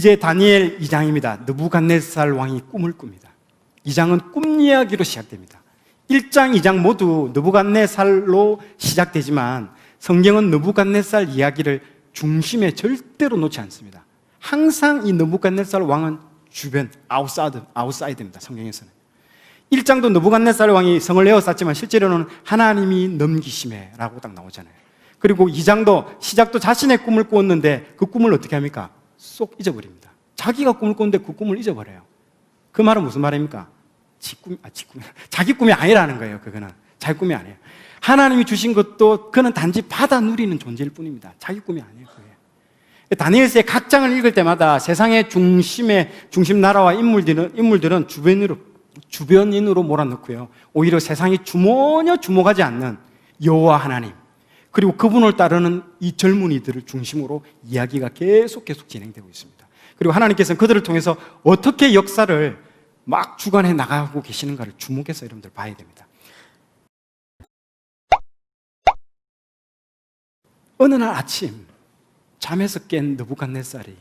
이제 다니엘 2장입니다. 느부갓네살 왕이 꿈을 꿉니다. 2장은 꿈 이야기로 시작됩니다. 1장, 2장 모두 느부갓네살로 시작되지만 성경은 느부갓네살 이야기를 중심에 절대로 놓지 않습니다. 항상 이 느부갓네살 왕은 주변 아웃사이드 아웃사이드입니다. 성경에서는. 1장도 느부갓네살 왕이 성을 에워쌌지만 실제로는 하나님이 넘기심에라고 딱 나오잖아요. 그리고 2장도 시작도 자신의 꿈을 꾸었는데 그 꿈을 어떻게 합니까? 쏙 잊어버립니다. 자기가 꿈을 꿨는데 그 꿈을 잊어버려요. 그 말은 무슨 말입니까? 지 꿈, 아, 지 꿈, 자기 꿈이 아니라는 거예요. 그거는 자기 꿈이 아니에요. 하나님이 주신 것도 그는 단지 받아 누리는 존재일 뿐입니다. 자기 꿈이 아니에요. 그게. 다니엘서의 각 장을 읽을 때마다 세상의 중심에 중심 나라와 인물들은 인물들은 주변으로 주변인으로 몰아넣고요. 오히려 세상이 주모녀 주목하지 않는 여호와 하나님 그리고 그분을 따르는 이 젊은이들을 중심으로 이야기가 계속 계속 진행되고 있습니다. 그리고 하나님께서는 그들을 통해서 어떻게 역사를 막 주관해 나가고 계시는가를 주목해서 여러분들 봐야 됩니다. 어느 날 아침 잠에서 깬 느부갓네살이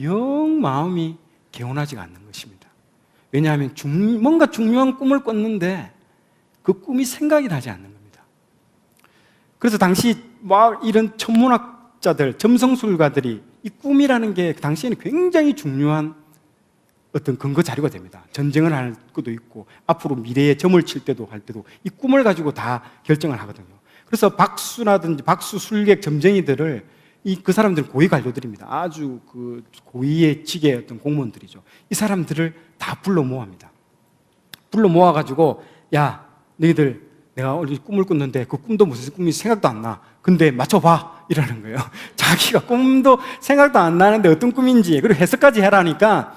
영 마음이 개운하지가 않는 것입니다. 왜냐하면 중- 뭔가 중요한 꿈을 꿨는데 그 꿈이 생각이 나지 않는. 그래서 당시 막 이런 천문학자들, 점성술가들이 이 꿈이라는 게 당시에는 굉장히 중요한 어떤 근거 자료가 됩니다. 전쟁을 할 것도 있고 앞으로 미래에 점을 칠 때도 할 때도 이 꿈을 가지고 다 결정을 하거든요. 그래서 박수라든지 박수 술객 점쟁이들을 이 그 사람들은 고위 관료들입니다. 아주 그 고위의 직의 어떤 공무원들이죠. 이 사람들을 다 불러 모아합니다. 불러 모아 가지고 야 너희들 내가 어제 꿈을 꿨는데 그 꿈도 무슨 꿈인지 생각도 안 나. 근데 맞춰봐 이러는 거예요. 자기가 꿈도 생각도 안 나는데 어떤 꿈인지 그리고 해석까지 해라니까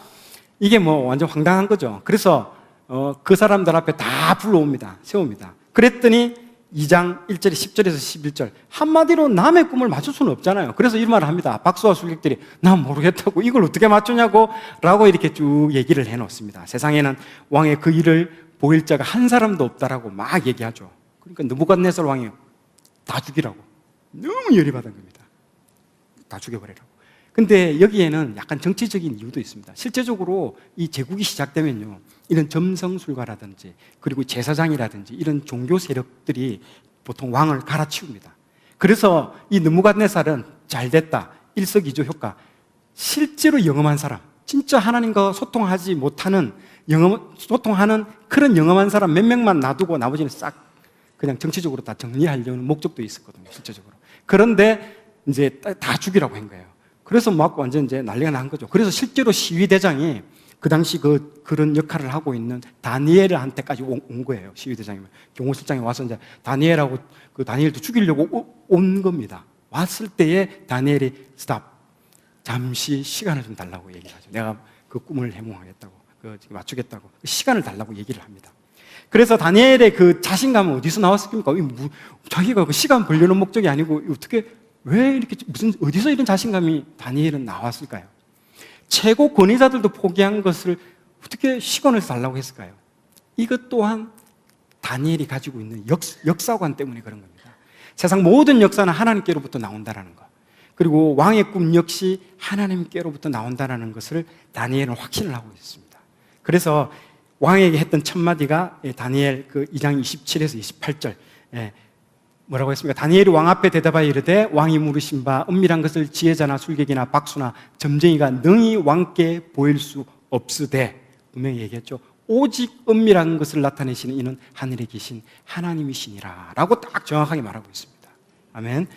이게 뭐 완전 황당한 거죠. 그래서 어, 그 사람들 앞에 다 불러옵니다. 세웁니다. 그랬더니 2장 1절에 10절에서 11절 한마디로 남의 꿈을 맞출 수는 없잖아요. 그래서 이런 말을 합니다. 박수와 술객들이 난 모르겠다고 이걸 어떻게 맞추냐고 라고 이렇게 쭉 얘기를 해 놓습니다. 세상에는 왕의 그 일을 보일 자가 한 사람도 없다라고 막 얘기하죠. 그러니까 느부갓네살 왕이 다 죽이라고 너무 열이 받은 겁니다. 다 죽여버리라고. 근데 여기에는 약간 정치적인 이유도 있습니다. 실제적으로 이 제국이 시작되면요. 이런 점성술가라든지 그리고 제사장이라든지 이런 종교 세력들이 보통 왕을 갈아치웁니다. 그래서 이 느무갓네살은 잘 됐다. 일석이조 효과. 실제로 영험한 사람, 진짜 하나님과 소통하지 못하는 영험, 소통하는 그런 영험한 사람 몇 명만 놔두고 나머지는 싹 그냥 정치적으로 다 정리하려는 목적도 있었거든요, 실제적으로. 그런데 이제 다- 다 죽이라고 한 거예요. 그래서 막 완전 이제 난리가 난 거죠. 그래서 실제로 시위대장이 그 당시 그 그런 역할을 하고 있는 다니엘한테까지 온, 온 거예요. 시위대장이 경호실장이 와서 이제 다니엘하고 그 다니엘도 죽이려고 오- 온 겁니다. 왔을 때에 다니엘이 스탑 잠시 시간을 좀 달라고 얘기를 하죠. 내가 그 꿈을 해몽하겠다고, 그 맞추겠다고 시간을 달라고 얘기를 합니다. 그래서 다니엘의 그 자신감은 어디서 나왔습니까? 자기가 그 시간 벌려는 목적이 아니고 어떻게 왜 이렇게 무슨 어디서 이런 자신감이 다니엘은 나왔을까요? 최고 권위자들도 포기한 것을 어떻게 시간을 달라고 했을까요? 이것 또한 다니엘이 가지고 있는 역, 역사관 때문에 그런 겁니다. 세상 모든 역사는 하나님께로부터 나온다라는 것. 그리고 왕의 꿈 역시 하나님께로부터 나온다라는 것을 다니엘은 확신을 하고 있습니다. 그래서 왕에게 했던 첫 마디가 예, 다니엘 그 2장 27에서 28절 예, 뭐라고 했습니까? 다니엘이 왕 앞에 대답하여 이르되 왕이 물으신 바 은밀한 것을 지혜자나 술객이나 박수나 점쟁이가 능히 왕께 보일 수 없으되 분명히 얘기했죠. 오직 은밀한 것을 나타내시는 이는 하늘에 계신 하나님이시니라 라고 딱 정확하게 말하고 있습니다. 아멘.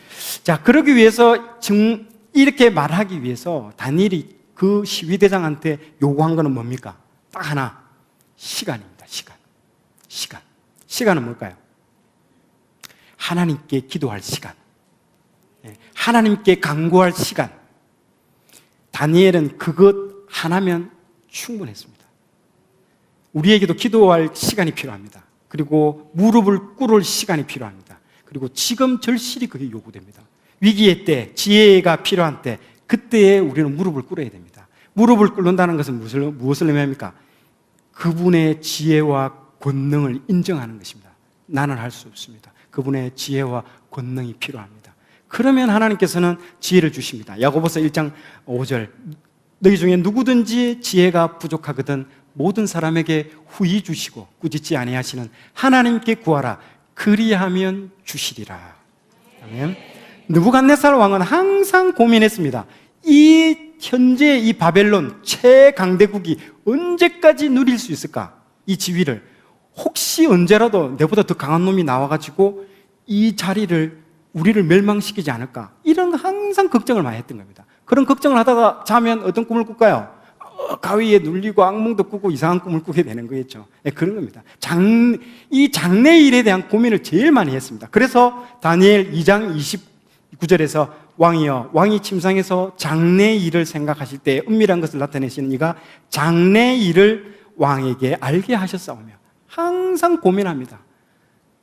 자, 그러기 위해서 증, 이렇게 말하기 위해서 다니엘이 그 시위대장한테 요구한 거는 뭡니까? 딱 하나. 시간입니다. 시간. 시간. 시간은 뭘까요? 하나님께 기도할 시간. 예, 하나님께 강구할 시간. 다니엘은 그것 하나면 충분했습니다. 우리에게도 기도할 시간이 필요합니다. 그리고 무릎을 꿇을 시간이 필요합니다. 그리고 지금 절실히 그게 요구됩니다. 위기의 때, 지혜가 필요한 때, 그때에 우리는 무릎을 꿇어야 됩니다. 무릎을 꿇는다는 것은 무엇을, 무엇을 의미합니까? 그분의 지혜와 권능을 인정하는 것입니다. 나는 할 수 없습니다. 그분의 지혜와 권능이 필요합니다. 그러면 하나님께서는 지혜를 주십니다. 야고보서 1장 5절 너희 중에 누구든지 지혜가 부족하거든 모든 사람에게 후히 주시고 꾸짖지 아니하시는 하나님께 구하라 그리하면 주시리라. 아멘. 느부갓네살 왕은 항상 고민했습니다. 이 현재 이 바벨론 최강대국이 언제까지 누릴 수 있을까? 이 지위를 혹시 언제라도 내보다 더 강한 놈이 나와가지고 이 자리를 우리를 멸망시키지 않을까? 이런 항상 걱정을 많이 했던 겁니다. 그런 걱정을 하다가 자면 어떤 꿈을 꿀까요? 어, 가위에 눌리고 악몽도 꾸고 이상한 꿈을 꾸게 되는 거겠죠. 네, 그런 겁니다. 장, 이 장래 일에 대한 고민을 제일 많이 했습니다. 그래서 다니엘 2장 29절에서 왕이여, 왕이 침상에서 장래 일을 생각하실 때 은밀한 것을 나타내시는 이가 장래 일을 왕에게 알게 하셨사오며 항상 고민합니다.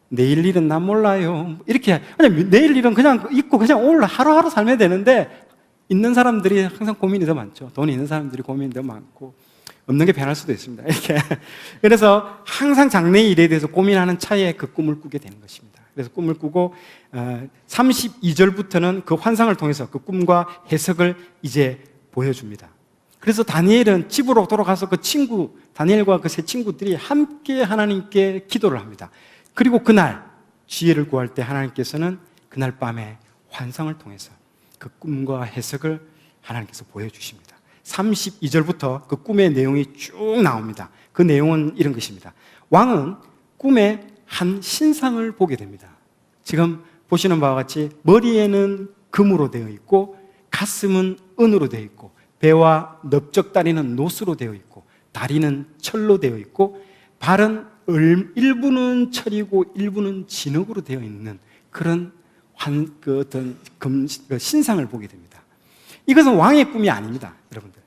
내일 일은 난 몰라요. 이렇게 아니 내일 일은 그냥 있고 그냥 오늘 하루하루 살면 되는데 있는 사람들이 항상 고민이 더 많죠. 돈이 있는 사람들이 고민이 더 많고 없는 게 변할 수도 있습니다. 이렇게 그래서 항상 장래 일에 대해서 고민하는 차에 그 꿈을 꾸게 되는 것입니다. 그래서 꿈을 꾸고 32절부터는 그 환상을 통해서 그 꿈과 해석을 이제 보여줍니다. 그래서 다니엘은 집으로 돌아가서 그 친구 다니엘과 그 세 친구들이 함께 하나님께 기도를 합니다. 그리고 그날 지혜를 구할 때 하나님께서는 그날 밤에 환상을 통해서 그 꿈과 해석을 하나님께서 보여주십니다. 32절부터 그 꿈의 내용이 쭉 나옵니다. 그 내용은 이런 것입니다. 왕은 꿈에 한 신상을 보게 됩니다. 지금 보시는 바와 같이 머리에는 금으로 되어 있고 가슴은 은으로 되어 있고 배와 넓적다리는 노스로 되어 있고 다리는 철로 되어 있고 발은 일부는 철이고 일부는 진흙으로 되어 있는 그런 환, 그 어떤 금, 그 신상을 보게 됩니다. 이것은 왕의 꿈이 아닙니다, 여러분들.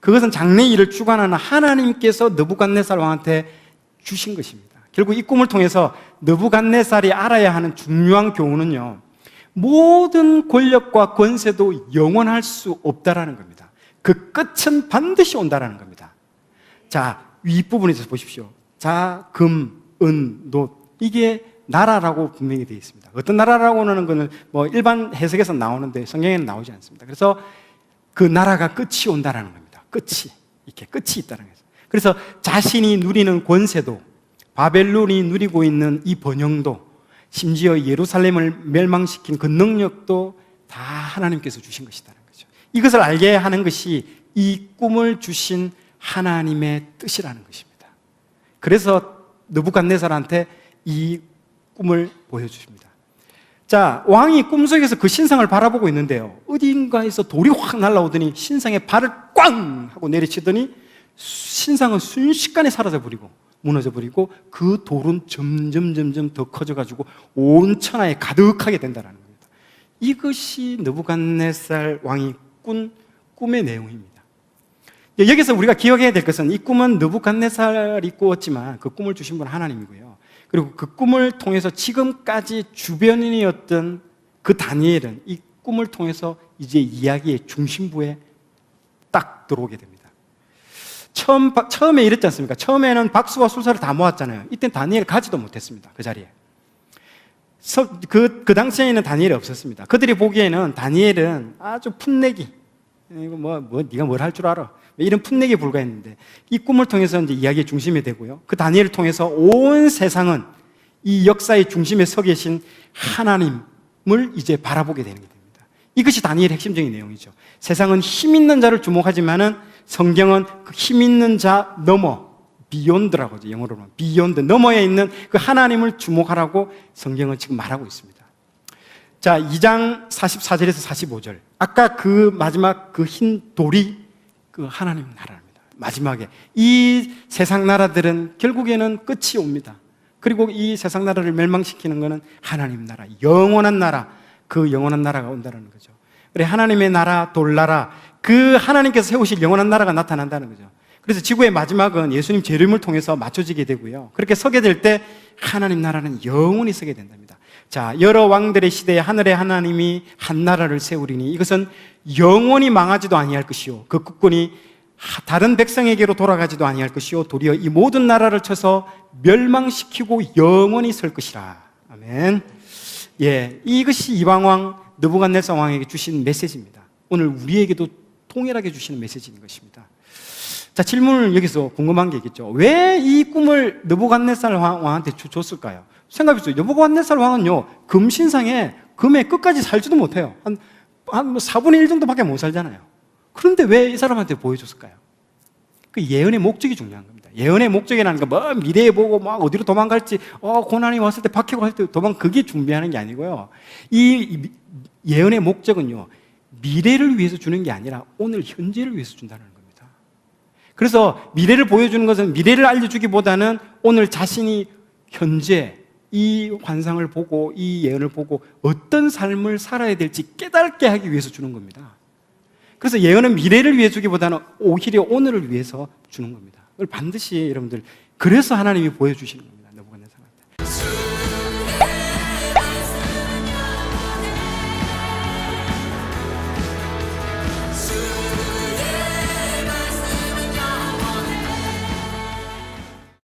그것은 장래 일을 주관하는 하나님께서 느부갓네살 왕한테 주신 것입니다. 결국 이 꿈을 통해서 느부갓네살이 알아야 하는 중요한 교훈은요. 모든 권력과 권세도 영원할 수 없다라는 겁니다. 그 끝은 반드시 온다라는 겁니다. 자, 윗부분에서 보십시오. 자, 금, 은, 노. 이게 나라라고 분명히 되어 있습니다. 어떤 나라라고 하는 것은 뭐 일반 해석에서 나오는데 성경에는 나오지 않습니다. 그래서 그 나라가 끝이 온다라는 겁니다. 끝이. 이렇게 끝이 있다는 거죠. 그래서 자신이 누리는 권세도 바벨론이 누리고 있는 이 번영도 심지어 예루살렘을 멸망시킨 그 능력도 다 하나님께서 주신 것이다는 거죠. 이것을 알게 하는 것이 이 꿈을 주신 하나님의 뜻이라는 것입니다. 그래서 느부갓네살한테 이 꿈을 보여주십니다. 자, 왕이 꿈속에서 그 신상을 바라보고 있는데요. 어딘가에서 돌이 확 날라오더니 신상에 발을 꽝! 하고 내리치더니 신상은 순식간에 사라져 버리고 무너져 버리고 그 돌은 점점 점점 더 커져 가지고 온 천하에 가득하게 된다라는 겁니다. 이것이 느부갓네살 왕이 꾼 꿈의 내용입니다. 여기서 우리가 기억해야 될 것은 이 꿈은 느부갓네살이 꾸었지만 그 꿈을 주신 분 하나님이고요. 그리고 그 꿈을 통해서 지금까지 주변인이었던 그 다니엘은 이 꿈을 통해서 이제 이야기의 중심부에 딱 들어오게 됩니다. 처음, 처음에 이랬지 않습니까? 처음에는 박수와 술사를 다 모았잖아요. 이때 다니엘 가지도 못했습니다. 그 자리에. 그, 그 당시에는 다니엘이 없었습니다. 그들이 보기에는 다니엘은 아주 풋내기. 이거 뭐, 뭐, 네가 뭘 할 줄 알아. 이런 풋내기에 불과했는데 이 꿈을 통해서 이제 이야기의 중심이 되고요. 그 다니엘을 통해서 온 세상은 이 역사의 중심에 서 계신 하나님을 이제 바라보게 되는 게 됩니다. 이것이 다니엘의 핵심적인 내용이죠. 세상은 힘 있는 자를 주목하지만은 성경은 그 힘 있는 자 넘어 비욘드라고 하죠. 영어로 는 비욘드 너머에 있는 그 하나님을 주목하라고 성경은 지금 말하고 있습니다. 자, 2장 44절에서 45절. 아까 그 마지막 그 흰 돌이 그 하나님 나라입니다. 마지막에 이 세상 나라들은 결국에는 끝이 옵니다. 그리고 이 세상 나라를 멸망시키는 것은 하나님 나라, 영원한 나라, 그 영원한 나라가 온다는 거죠. 그래 하나님의 나라, 돌나라, 그 하나님께서 세우실 영원한 나라가 나타난다는 거죠. 그래서 지구의 마지막은 예수님 재림을 통해서 맞춰지게 되고요. 그렇게 서게 될 때 하나님 나라는 영원히 서게 된답니다. 자, 여러 왕들의 시대에 하늘의 하나님이 한 나라를 세우리니 이것은 영원히 망하지도 아니할 것이요. 그 국군이 다른 백성에게로 돌아가지도 아니할 것이요. 도리어 이 모든 나라를 쳐서 멸망시키고 영원히 설 것이라. 아멘. 예, 이것이 이방왕 느부갓네살 왕에게 주신 메시지입니다. 오늘 우리에게도 통일하게 주시는 메시지인 것입니다. 자, 질문을 여기서 궁금한 게 있겠죠. 왜 이 꿈을 느부갓네살 왕- 왕한테 주- 줬을까요? 생각해 보세요. 느부갓네살 왕은요, 금신상에 금에 끝까지 살지도 못해요. 한, 한 4분의 1 정도밖에 못 살잖아요. 그런데 왜 이 사람한테 보여줬을까요? 그 예언의 목적이 중요한 겁니다. 예언의 목적이라는 건 뭐 미래에 보고 막 어디로 도망갈지, 어, 고난이 왔을 때 박해고 할 때 도망, 그게 준비하는 게 아니고요. 이, 예언의 목적은요, 미래를 위해서 주는 게 아니라 오늘 현재를 위해서 준다는 겁니다. 그래서 미래를 보여주는 것은 미래를 알려주기보다는 오늘 자신이 현재 이 환상을 보고 이 예언을 보고 어떤 삶을 살아야 될지 깨닫게 하기 위해서 주는 겁니다. 그래서 예언은 미래를 위해 주기보다는 오히려 오늘을 위해서 주는 겁니다. 그걸 반드시 여러분들 그래서 하나님이 보여주시는 겁니다.